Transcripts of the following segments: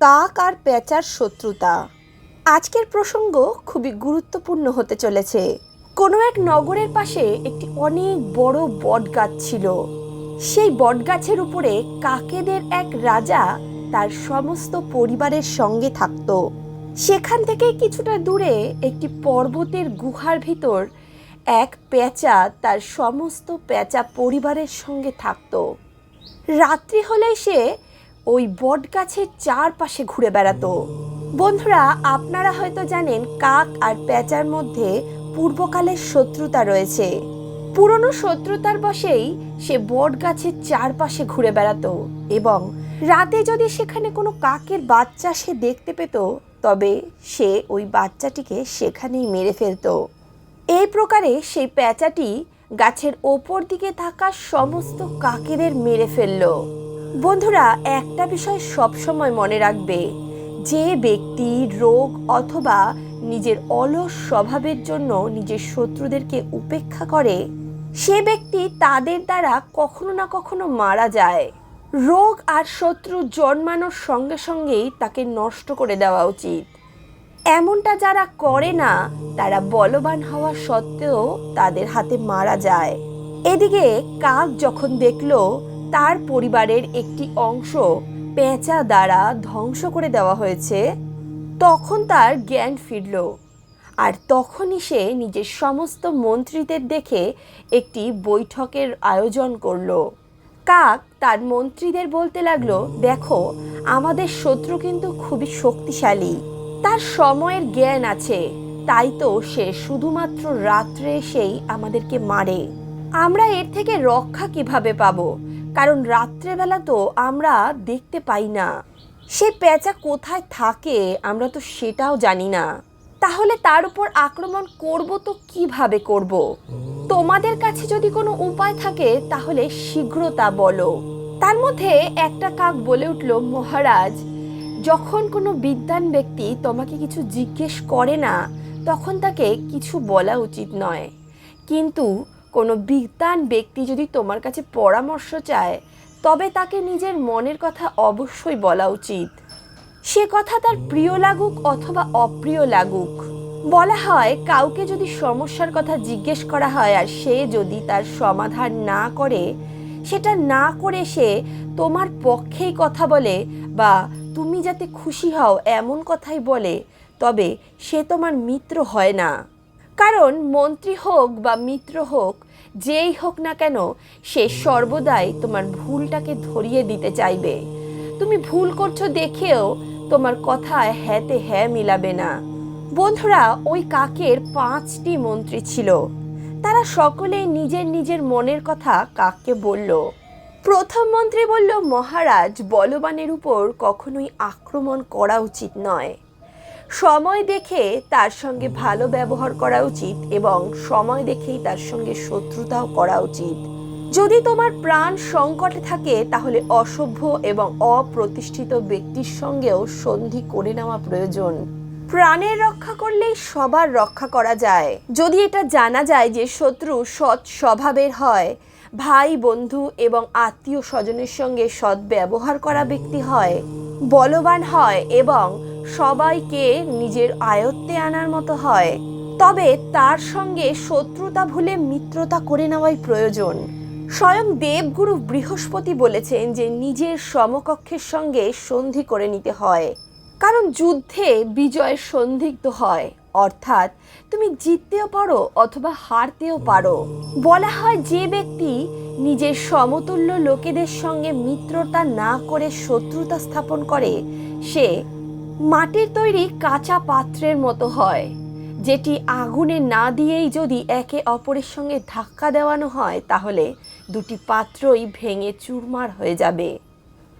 কাক আর পেঁচার শত্রুতা। আজকের প্রসঙ্গ খুবই গুরুত্বপূর্ণ হতে চলেছে। কোনো এক নগরের পাশে একটি অনেক বড় বটগাছ ছিল। সেই বটগাছের উপরে কাকেদের এক রাজা তার সমস্ত পরিবারের সঙ্গে থাকত। সেখান থেকে কিছুটা দূরে একটি পর্বতের গুহার ভিতর এক পেঁচা তার সমস্ত পেঁচা পরিবারের সঙ্গে থাকতো। রাত্রি হলে সে ওই বট গাছের চারপাশে ঘুরে বেড়াতো। বন্ধুরা, আপনারা হয়তো জানেন কাক আর পেঁচার মধ্যে পূর্বকালের শত্রুতা রয়েছে। পুরনো শত্রুতার বশেই সে বট গাছের চারপাশে ঘুরে বেড়াতো এবং রাতে যদি সেখানে কোনো কাকের বাচ্চা সে দেখতে পেত, তবে সে ওই বাচ্চাটিকে সেখানেই মেরে ফেলতো। এই প্রকারে সেই পেঁচাটি গাছের ওপর দিকে থাকা সমস্ত কাকেদের মেরে ফেলল। বন্ধুরা, একটা বিষয় সবসময় মনে রাখবে। যে ব্যক্তি রোগ অথবা নিজের অলস স্বভাবের জন্য নিজের শত্রুদেরকে উপেক্ষা করে, সে ব্যক্তি তাদের দ্বারা কখনো না কখনো মারা যায়। রোগ আর শত্রু জন্মানোর সঙ্গে সঙ্গেই তাকে নষ্ট করে দেওয়া উচিত। এমনটা যারা করে না, তারা বলবান হওয়া সত্ত্বেও তাদের হাতে মারা যায়। এদিকে কাক যখন দেখল তার পরিবারের একটি অংশ পেঁচা দ্বারা ধ্বংস করে দেওয়া হয়েছে। তখন তার জ্ঞান ফিরল আর তখনই সে নিজের সমস্ত মন্ত্রীদের দেখে একটি বৈঠকের আয়োজন করল। কাক তার মন্ত্রীদের বলতে লাগল, দেখো, আমাদের শত্রু কিন্তু খুবই শক্তিশালী। তার সময়ের জ্ঞান আছে। তাই তো সে শুধুমাত্র রাত্রে সেই আমাদেরকে মারে। আমরা এর থেকে রক্ষা কীভাবে পাবো? কারণ রাত্রেবেলা তো আমরা দেখতে পাই না। সে পেঁচা কোথায় থাকে আমরা তো সেটাও জানি না। তাহলে তার উপর আক্রমণ করব তো কীভাবে করব? তোমাদের কাছে যদি কোনো উপায় থাকে তাহলে শীঘ্র তা বলো। তার মধ্যে একটা কাক বলে উঠল, মহারাজ, যখন কোনো বিদ্বান ব্যক্তি তোমাকে কিছু জিজ্ঞেস করে না, তখন তাকে কিছু বলা উচিত নয়। কিন্তু কোনো বিদ্বান ব্যক্তি যদি তোমার কাছে পরামর্শ চায়, তবে তাকে নিজের মনের কথা অবশ্যই বলা উচিত। সে কথা তার প্রিয় লাগুক অথবা অপ্রিয় লাগুক। বলা হয়, কাউকে যদি সমস্যার কথা জিজ্ঞেস করা হয় আর সে যদি তার সমাধান না করে, সেটা না করে সে তোমার পক্ষেই কথা বলে বা তুমি যাতে খুশি হও এমন কথাই বলে, তবে সে তোমার মিত্র হয় না। কারণ মন্ত্রী হোক বা মিত্র হোক, যেই হোক না কেন, সে সর্বদাই তোমার ভুলটাকে ধরিয়ে দিতে চাইবে। তুমি ভুল করছ দেখেও তোমার কথায় হ্যাঁতে হ্যাঁ মিলাবে না। বন্ধুরা, ওই কাকের পাঁচটি মন্ত্রী ছিল। তারা সকলেই নিজের নিজের মনের কথা কাককে বলল। প্রথম মন্ত্রী বলল, মহারাজ, বলবানের উপর কখনোই আক্রমণ করা উচিত নয়। সময় দেখে তার সঙ্গে ভালো ব্যবহার করা উচিত এবং সময় দেখেই তার সঙ্গে শত্রুতাও করা উচিত। যদি তোমার প্রাণ সংকটে থাকে, তাহলে অসভ্য এবং অপ্রতিষ্ঠিত ব্যক্তির সঙ্গেও সন্ধি করে নেওয়া প্রয়োজন। প্রাণের রক্ষা করলেই সবার রক্ষা করা যায়। যদি এটা জানা যায় যে শত্রু সৎ স্বভাবের হয়, ভাই, বন্ধু এবং আত্মীয় স্বজনের সঙ্গে সৎ ব্যবহার করা ব্যক্তি হয়, বলবান হয় এবং সবাইকে নিজের আয়ত্তে আনার মতো হয়। তবে তার সঙ্গে শত্রুতা ভুলে মিত্রতা করে নেওয়াই প্রয়োজন। স্বয়ং দেবগুরু বৃহস্পতি বলেছেন যে নিজের সমকক্ষের সঙ্গে সন্ধি করে নিতে হয়। কারণ যুদ্ধে বিজয় সন্দিগ্ধ হয়। অর্থাৎ তুমি জিততেও পারো অথবা হারতেও পারো। বলা হয় যে ব্যক্তি নিজের সমতুল্য লোকেদের সঙ্গে মিত্রতা না করে শত্রুতা স্থাপন করে, সে মাটির তৈরি কাঁচা পাত্রের মতো হয়, যেটি আগুনে না দিয়েই যদি একে অপরের সঙ্গে ধাক্কা দেওয়ানো হয়, তাহলে দুটি পাত্রই ভেঙে চুরমার হয়ে যাবে।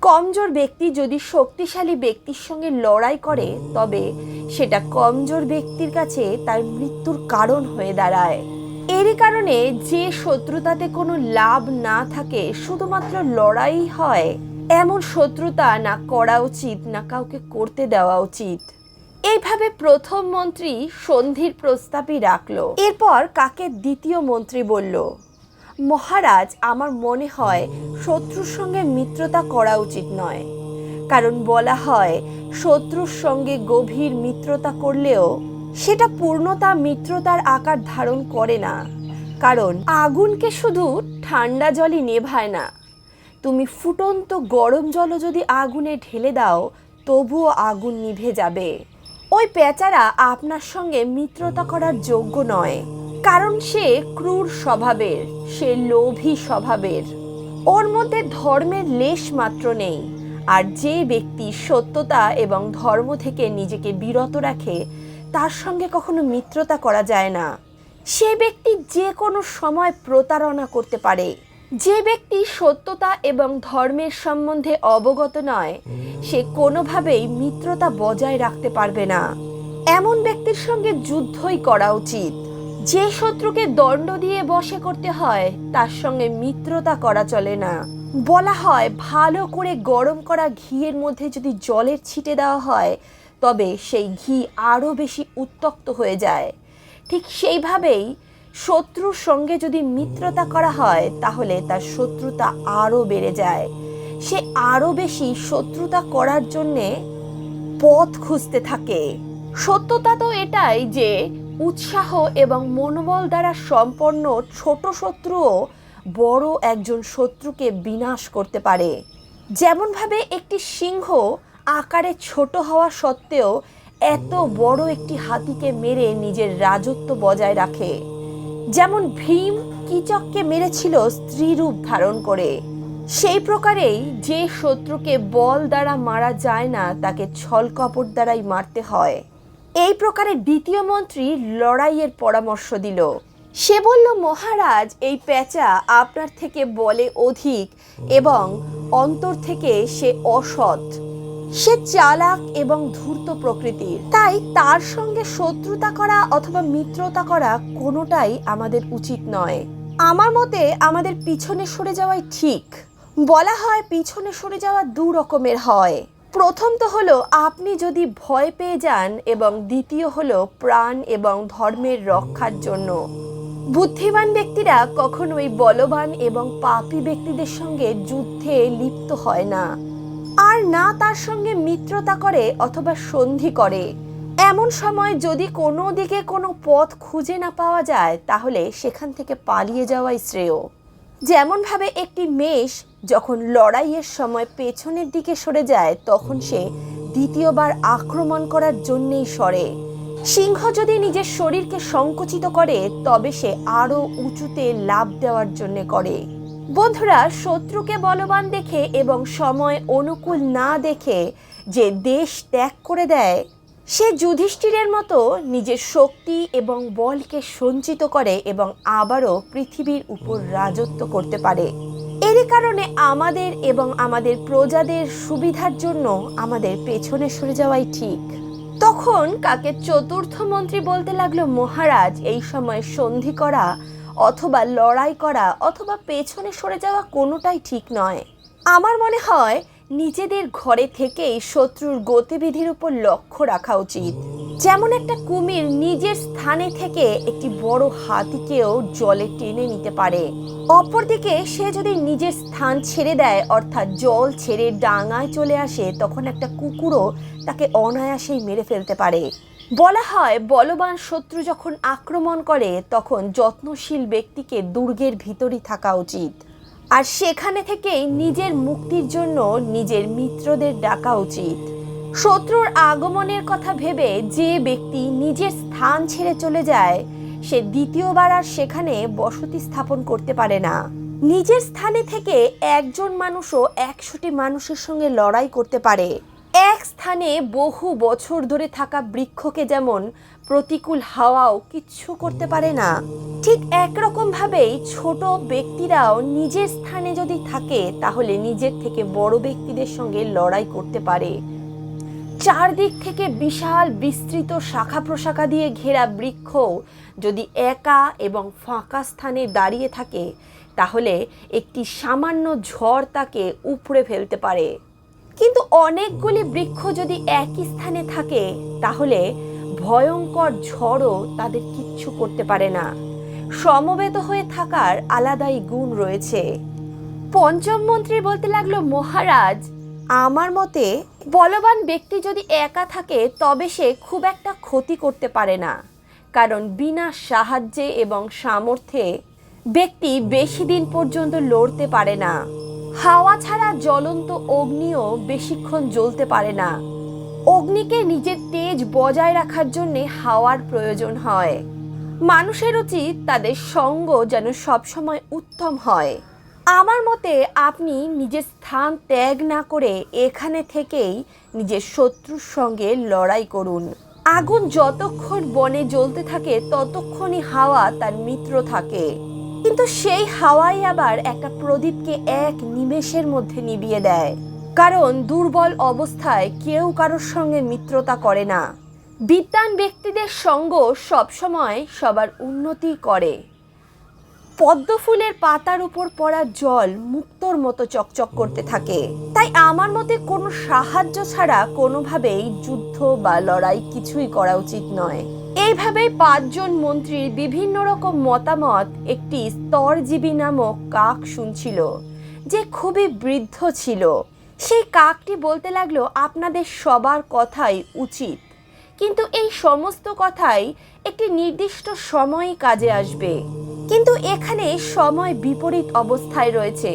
কমজোর ব্যক্তি যদি শক্তিশালী ব্যক্তির সঙ্গে লড়াই করে, তবে সেটা কমজোর ব্যক্তির কাছে তার মৃত্যুর কারণ হয়ে দাঁড়ায়। এরই কারণে যে শত্রুতাতে কোনো লাভ না থাকে, শুধুমাত্র লড়াই হয় এমন শত্রুতা না করা উচিত, না কাউকে করতে দেওয়া উচিত। এইভাবে প্রথম মন্ত্রী সন্ধির প্রস্তাবই রাখল। এরপর কাকে দ্বিতীয় মন্ত্রী বলল? মহারাজ, আমার মনে হয় শত্রুর সঙ্গে মিত্রতা করা উচিত নয়। কারণ বলা হয়, শত্রুর সঙ্গে গভীর মিত্রতা করলেও সেটা পূর্ণতা, মিত্রতার আকার ধারণ করে না। কারণ আগুনকে শুধু ঠান্ডা জলই নেভায় না তুমি ফুটন্ত গরম জলও যদি আগুনে ঢেলে দাও, তবুও আগুন নিভে যাবে। ওই পেঁচারা আপনার সঙ্গে মিত্রতা করার যোগ্য নয়, কারণ সে ক্রূর স্বভাবের, সে লোভী স্বভাবের। ওর মধ্যে ধর্মের লেশ মাত্র নেই, আর যে ব্যক্তি সত্যতা এবং ধর্ম থেকে নিজেকে বিরত রাখে, তার সঙ্গে কখনো মিত্রতা করা যায় না। সে ব্যক্তি যে কোনো সময় প্রতারণা করতে পারে। যে ব্যক্তি সত্যতা এবং ধর্মের সম্বন্ধে অবগত নয়, সে কোনোভাবেই মিত্রতা বজায় রাখতে পারবে না। এমন ব্যক্তির সঙ্গে যুদ্ধই করা উচিত। যে শত্রুকে দণ্ড দিয়ে বসে করতে হয়, তার সঙ্গে মিত্রতা করা চলে না। বলা হয়, ভালো করে গরম করা ঘিয়ের মধ্যে যদি জলের ছিটে দেওয়া হয়, তবে সেই ঘি আরও বেশি উত্তক্ত হয়ে যায়। ঠিক সেইভাবেই শত্রুর সঙ্গে যদি মিত্রতা করা হয়, তাহলে তার শত্রুতা আরও বেড়ে যায়। সে আরও বেশি শত্রুতা করার জন্যে পথ খুঁজতে থাকে। সত্যতা তো এটাই যে উৎসাহ এবং মনোবল দ্বারা সম্পন্ন ছোট শত্রুও বড় একজন শত্রুকে বিনাশ করতে পারে। যেমনভাবে একটি সিংহ আকারে ছোট হওয়া সত্ত্বেও এত বড় একটি হাতিকে মেরে নিজের রাজত্ব বজায় রাখে। যেমন ভীম কিচককে মেরেছিল স্ত্রীরূপ ধারণ করে। সেই প্রকারেই যে শত্রুকে বল দ্বারা মারা যায় না, তাকে ছল কপট দ্বারাই মারতে হয়। এই প্রকারে দ্বিতীয় মন্ত্রী লড়াইয়ের পরামর্শ দিল। সে বলল, মহারাজ, এই পেঁচা আপনার থেকে বলে অধিক এবং অন্তর থেকে সে অসৎ। সে চালাক এবং ধূর্ত প্রকৃতির। তাই তার সঙ্গে শত্রুতা করা অথবা মিত্রতা করা কোনোটাই আমাদের উচিত নয়। আমার মতে আমাদের পিছনে সরে যাওয়াই ঠিক। বলা হয় পিছনে সরে যাওয়া দু রকমের হয়। প্রথম তো হলো, আপনি যদি ভয় পেয়ে যান এবং দ্বিতীয় হলো, প্রাণ এবং ধর্মের রক্ষার জন্য। বুদ্ধিমান ব্যক্তিরা কখনোই বলবান এবং পাপী ব্যক্তিদের সঙ্গে যুদ্ধে লিপ্ত হয় না। আর না তার সঙ্গে মিত্রতা করে অথবা সন্ধি করে। এমন সময় যদি কোনো দিকে কোনো পথ খুঁজে না পাওয়া যায়, তাহলে সেখান থেকে পালিয়ে যাওয়াই শ্রেয়। যেমনভাবে একটি মেষ যখন লড়াইয়ের সময় পেছনের দিকে সরে যায়, তখন সে দ্বিতীয়বার আক্রমণ করার জন্যেই সরে। সিংহ যদি নিজের শরীরকে সংকুচিত করে, তবে সে আরও উঁচুতে লাভ দেওয়ার জন্যে করে। বন্ধুরা, শত্রুকে বলবান দেখে এবং সময় অনুকূল না দেখে যে দেশ ত্যাগ করে দেয়, সে যুধিষ্ঠিরের মতো নিজের শক্তি এবং বলকে সঞ্চিত করে এবং আবারও পৃথিবীর উপর রাজত্ব করতে পারে। এরই কারণে আমাদের এবং আমাদের প্রজাদের সুবিধার জন্য আমাদের পেছনে সরে যাওয়াই ঠিক। তখন কাকে চতুর্থ মন্ত্রী বলতে লাগল মহারাজ, এই সময় সন্ধি করা অথবা লড়াই করা অথবা পেছনে সরে যাওয়া কোনোটাই ঠিক নয়। আমার মনে হয় নিজেদের ঘরে থেকেই শত্রুর গতিবিধির উপর লক্ষ্য রাখা উচিত। যেমন একটা কুমির নিজের স্থানে থেকে একটি বড় হাতিকেও জলে টেনে নিতে পারে। অপরদিকে সে যদি নিজের স্থান ছেড়ে দেয়, অর্থাৎ জল ছেড়ে ডাঙায় চলে আসে, তখন একটা কুকুরও তাকে অনায়াসেই মেরে ফেলতে পারে। বলা হয়, বলবান শত্রু যখন আক্রমণ করে, তখন যত্নশীল ব্যক্তিকে দুর্গের ভিতরই থাকা উচিত। আর সেখানে থেকেই নিজের মুক্তির জন্য নিজের মিত্রদের ডাকা উচিত। শত্রুর আগমনের কথা ভেবে যে ব্যক্তি নিজের স্থান ছেড়ে চলে যায়, সে দ্বিতীয়বার আর সেখানে বসতি স্থাপন করতে পারে না। নিজের স্থানে থেকে একজন মানুষও একশোটি মানুষের সঙ্গে লড়াই করতে পারে। এক স্থানে বহু বছর ধরে থাকা বৃক্ষকে যেমন প্রতিকূল হাওয়াও কিচ্ছু করতে পারে না, ঠিক একরকম ভাবেই ছোট ব্যক্তিরাও নিজের স্থানে যদি থাকে, তাহলে নিজের থেকে বড় ব্যক্তিদের সঙ্গে লড়াই করতে পারে। চারদিক থেকে বিশাল বিস্তৃত শাখা প্রশাখা দিয়ে ঘেরা বৃক্ষ যদি একা এবং ফাঁকা স্থানে দাঁড়িয়ে থাকে, তাহলে একটি সামান্য ঝড় তাকে উপড়ে ফেলতে পারে। কিন্তু অনেকগুলি বৃক্ষ যদি একই স্থানে থাকে, তাহলে ভয়ঙ্কর ঝড়ও তাদের কিচ্ছু করতে পারে না। সমবেত হয়ে থাকার আলাদাই গুণ রয়েছে। পঞ্চম মন্ত্রী বলতে লাগল, মহারাজ আমার মতে বলবান ব্যক্তি যদি একা থাকে, তবে সে খুব একটা ক্ষতি করতে পারে না। কারণ বিনা সাহায্যে এবং সামর্থ্যে ব্যক্তি বেশি দিন পর্যন্ত লড়তে পারে না। হাওয়া ছাড়া জ্বলন্ত অগ্নিও বেশিক্ষণ জ্বলতে পারে না। অগ্নিকে নিজের তেজ বজায় রাখার জন্যে হাওয়ার প্রয়োজন হয়। মানুষের উচিত তাদের সঙ্গ যেন সবসময় উত্তম হয়। আমার মতে আপনি নিজের স্থান ত্যাগ না করে এখানে থেকেই নিজের শত্রুর সঙ্গে লড়াই করুন। আগুন যতক্ষণ বনে জ্বলতে থাকে, ততক্ষণই হাওয়া তার মিত্র থাকে। কিন্তু সেই হাওয়াই আবার একটা প্রদীপকে এক নিমেষের মধ্যে নিভিয়ে দেয়। কারণ দুর্বল অবস্থায় কেউ কারোর সঙ্গে মিত্রতা করে না। বিদ্যান ব্যক্তিদের সঙ্গ সবসময় সবার উন্নতি করে। পদ্ম ফুলের পাতার উপর পড়া জল মুক্তোর মতো চকচক করতে থাকে। তাই আমার মতে কোনো সাহায্য ছাড়া কোনোভাবেই যুদ্ধ বা লড়াই কিছুই করা উচিত নয়। এইভাবেই পাঁচজন মন্ত্রীর বিভিন্ন রকম মতামত একটি স্তরজীবী নামক কাক শুনছিল, যে খুবই বৃদ্ধ ছিল। সেই কাকটি বলতে লাগল, আপনাদের সবার কথাই উচিত। কিন্তু এই সমস্ত কথাই একটি নির্দিষ্ট সময় কাজে আসবে। কিন্তু এখানে সময় বিপরীত অবস্থায় রয়েছে।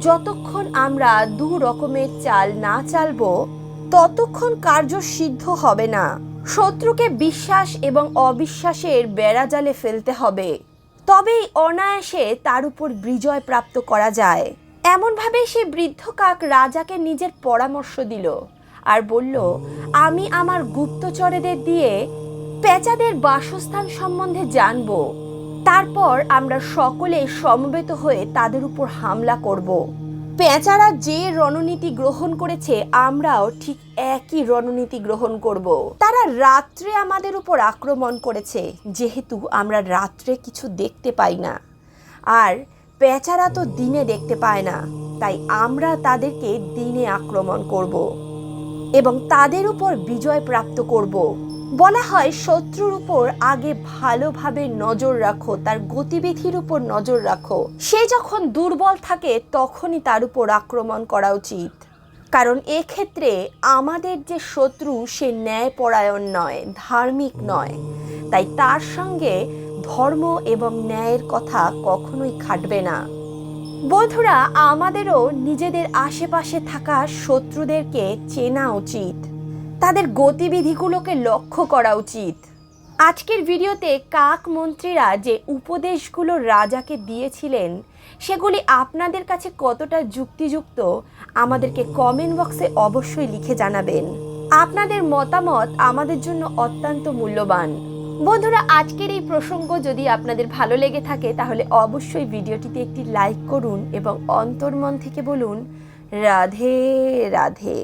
যতক্ষণ আমরা দু রকমের চাল না চালবো, ততক্ষণ কার্য সিদ্ধ হবে না। শত্রুকে বিশ্বাস এবং অবিশ্বাসের বেড়াজালে ফেলতে হবে। তবেই অনায়াসে তার উপর বিজয় প্রাপ্ত করা যায়। এমনভাবে সে বৃদ্ধ কাক রাজাকে নিজের পরামর্শ দিল আর বলল, আমি আমার গুপ্তচরেদের দিয়ে পেঁচাদের বাসস্থান সম্বন্ধে জানব। তারপর আমরা সকলে সমবেত হয়ে তাদের উপর হামলা করব। পেঁচারা যে রণনীতি গ্রহণ করেছে, আমরাও ঠিক একই রণনীতি গ্রহণ করব। তারা রাত্রে আমাদের উপর আক্রমণ করেছে, যেহেতু আমরা রাত্রে কিছু দেখতে পাই না। আর পেঁচারা তো দিনে দেখতে পায় না, তাই আমরা তাদেরকে দিনে আক্রমণ করব এবং তাদের উপর বিজয় প্রাপ্ত করব। বলা হয় শত্রুর উপর আগে ভালোভাবে নজর রাখো, তার গতিবিধির উপর নজর রাখো। সে যখন দুর্বল থাকে, তখনই তার উপর আক্রমণ করা উচিত। কারণ এক্ষেত্রে আমাদের যে শত্রু, সে ন্যায়পরায়ণ নয়, ধার্মিক নয়। তাই তার সঙ্গে ধর্ম এবং ন্যায়ের কথা কখনোই খাটবে না। বন্ধুরা, আমাদেরও নিজেদের আশেপাশে থাকা শত্রুদেরকে চেনা উচিত। তাদের গতিবিধিগুলোকে লক্ষ্য করা উচিত। আজকের ভিডিওতে কাক মন্ত্রীরা যে উপদেশগুলো রাজাকে দিয়েছিলেন, সেগুলি আপনাদের কাছে কতটা যুক্তিযুক্ত, আমাদেরকে কমেন্ট বক্সে অবশ্যই লিখে জানাবেন। আপনাদের মতামত আমাদের জন্য অত্যন্ত মূল্যবান। বন্ধুরা, আজকের এই প্রসঙ্গ যদি আপনাদের ভালো লেগে থাকে, তাহলে অবশ্যই ভিডিওটিতে একটি লাইক করুন এবং অন্তর্মন থেকে বলুন, রাধে রাধে।